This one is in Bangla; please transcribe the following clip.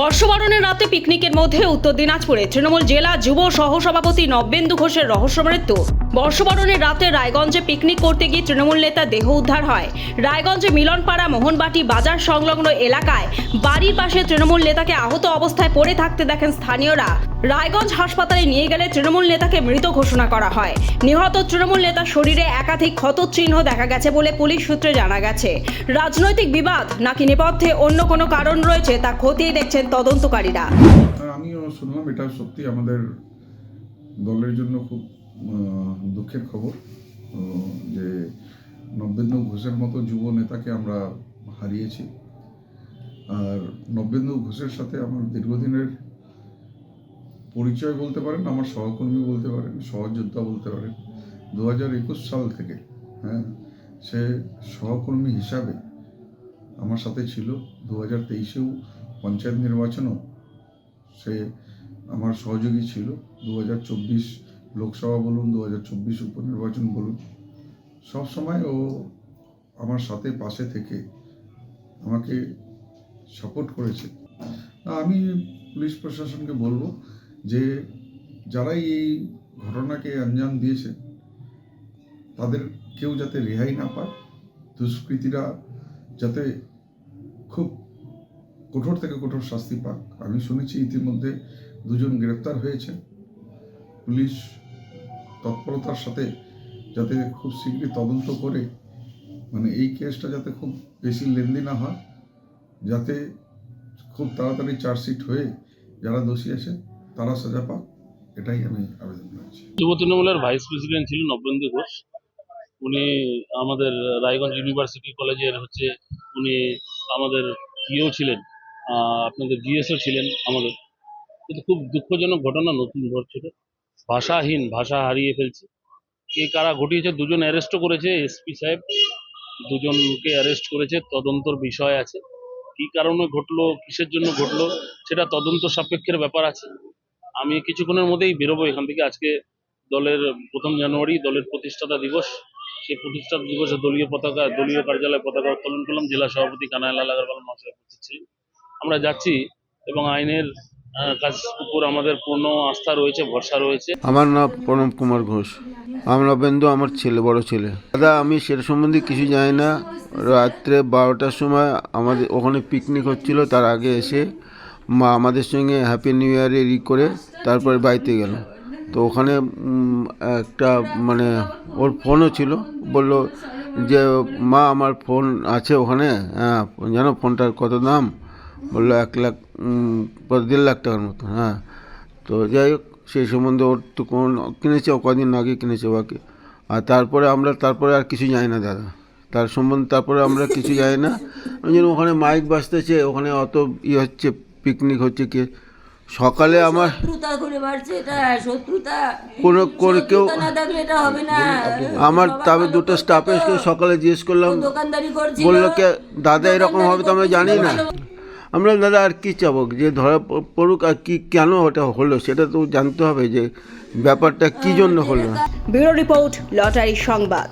বর্ষবরণের রাতে পিকনিকের মধ্যে উত্তর দিনাজপুরে তৃণমূল জেলা যুব সহসভাপতি নব্যেন্দু ঘোষের রহস্য মৃত্যু। বর্ষবরণের রাতে রায়গঞ্জে পিকনিক করতে গিয়ে তৃণমূল নেতা দেহ উদ্ধার হয়। রায়গঞ্জে মিলনপাড়া মোহনবাটি বাজার সংলগ্ন এলাকায় বাড়ির পাশে তৃণমূল নেতাকে আহত অবস্থায় পড়ে থাকতে দেখেন স্থানীয়রা। রায়গঞ্জ হাসপাতালে নিয়ে গেলে তৃণমূল নেতাকে মৃত ঘোষণা করা হয়। নিহত তৃণমূল নেতার শরীরে একাধিক ক্ষত চিহ্ন দেখা গেছে বলে পুলিশ সূত্রে জানা গেছে। রাজনৈতিক বিবাদ নাকি নেপথ্যে অন্য কোনো কারণ রয়েছে তা খতিয়ে দেখছেন তদন্তকারীরা। আমিও শুনলাম, এটা সত্যি আমাদের দলের জন্য খুব দুঃখের খবর। যে নব্যেন্দু ঘোষের মতো যুব নেতাকে আমরা হারিয়েছি। আর নব্যেন্দু ঘোষের সাথে আমার দীর্ঘদিনের পরিচয় বলতে পারেন, আমার সহকর্মী বলতে পারেন, সহযোদ্ধা বলতে পারেন দু হাজার একুশ সাল থেকে হ্যাঁ সে সহকর্মী হিসাবে আমার সাথে ছিল। দু হাজার তেইশেও পঞ্চায়েত নির্বাচনও সে আমার সহযোগী ছিল। দু হাজার চব্বিশ লোকসভা বলুন দু হাজার চব্বিশ উপনির্বাচন বলুন সবসময় ও আমার সাথে পাশে থেকে আমাকে সাপোর্ট করেছে। আমি পুলিশ প্রশাসনকে বলব যে যারাই এই ঘটনাকে আঞ্জাম দিয়েছে, তাদের কেউ যাতে রেহাই না পায়, দুষ্কৃতীরা যাতে খুব কঠোর থেকে কঠোর শাস্তি পাক। আমি শুনেছি ইতিমধ্যে দুজন গ্রেপ্তার হয়েছে। পুলিশ তৎপরতার সাথে যাতে খুব শীঘ্রই তদন্ত করে মানে এই কেসটা যাতে খুব বেশি লেনদেন না হয়, যাতে খুব তাড়াতাড়ি চার্জশিট হয়ে যারা দোষী আছে তারা সাজা পাক, এটাই আমি আবেদন করেছি। যুব তৃণমূলের ভাইস প্রেসিডেন্ট ছিলেন নবেন্দু ঘোষ। উনি আমাদের রায়গঞ্জ ইউনিভার্সিটি কলেজের হচ্ছে, উনি আমাদের ইয়েও ছিলেন আপনাদের জিএসও ছিলেন আমাদের। কিন্তু খুব দুঃখজনক ঘটনা, নতুন ঘটছিল ভাষাহীন, ভাষা হারিয়ে ফেলছে। কে কারা ঘটিয়েছে, দুজন অ্যারেস্টও করেছে এসপি সাহেব। দুজনকে অ্যারেস্ট করেছে, তদন্তর বিষয় আছে। কি কারণে ঘটলো, কিসের জন্য ঘটলো, সেটা তদন্ত সাপেক্ষের ব্যাপার আছে। আমি কিছুক্ষণের মধ্যেই বেরোবো এখান থেকে। আজকে দলের প্রথম জানুয়ারি, দলের প্রতিষ্ঠাতা দিবস। সেই প্রতিষ্ঠাতা দিবসে দলীয় পতাকা, দলীয় কার্যালয়ে পতাকা উত্তোলন করলাম। জেলা সভাপতি কানাইলাল আগারওয়াল মহাশয় উপস্থিত ছিলেন। আমরা যাচ্ছি এবং আইনের কাজ উপর আমাদের পূর্ণ আস্থা রয়েছে, ভরসা রয়েছে। আমার নাম প্রণব কুমার ঘোষ। আমি নবেন্দু, আমার ছেলে, বড় ছেলে। দাদা, আমি সেটা সম্বন্ধে কিছু জানি না। রাত্রে বারোটার সময় আমাদের ওখানে পিকনিক হচ্ছিল, তার আগে এসে মা আমাদের সঙ্গে হ্যাপি নিউ ইয়ারে ই করে তারপরে বাড়িতে গেল। তো ওখানে একটা মানে ওর ফোনও ছিল। বলল যে, মা, আমার ফোন আছে ওখানে। হ্যাঁ জানো ফোনটার কত দাম? বলল, এক লাখ দেড় লাখ টাকার মতো। হ্যাঁ তো যাই হোক, সেই সম্বন্ধে ওর তো কোন, কিনেছে কদিন আগে, কিনেছে ওকে আর তারপরে আমরা, তারপরে আর কিছু জানি না দাদা। তার সম্বন্ধে তারপরে আমরা কিছু জানি না। জন্য ওখানে মাইক বাজতেছে, ওখানে অত ই হচ্ছে পিকনিক হচ্ছে কি? সকালে আমার শত্রুতা করে বাড়ছে এটা শত্রুতা। কোনো করে কেউ না থাকলে এটা হবে না। আমার তবে দুটো স্টাফ সকালে জিজ্ঞেস করলাম দোকানদারি বলল কে দাদা এরকম হবে তো আমরা জানি না। আমরা দাদা আর কি চাবো? যে ধরা পড়ুক আর কি কেন ওটা হলো? সেটা তো জানতে হবে যে ব্যাপারটা কি জন্য হলো? ব্যুরো রিপোর্ট লটারি সংবাদ।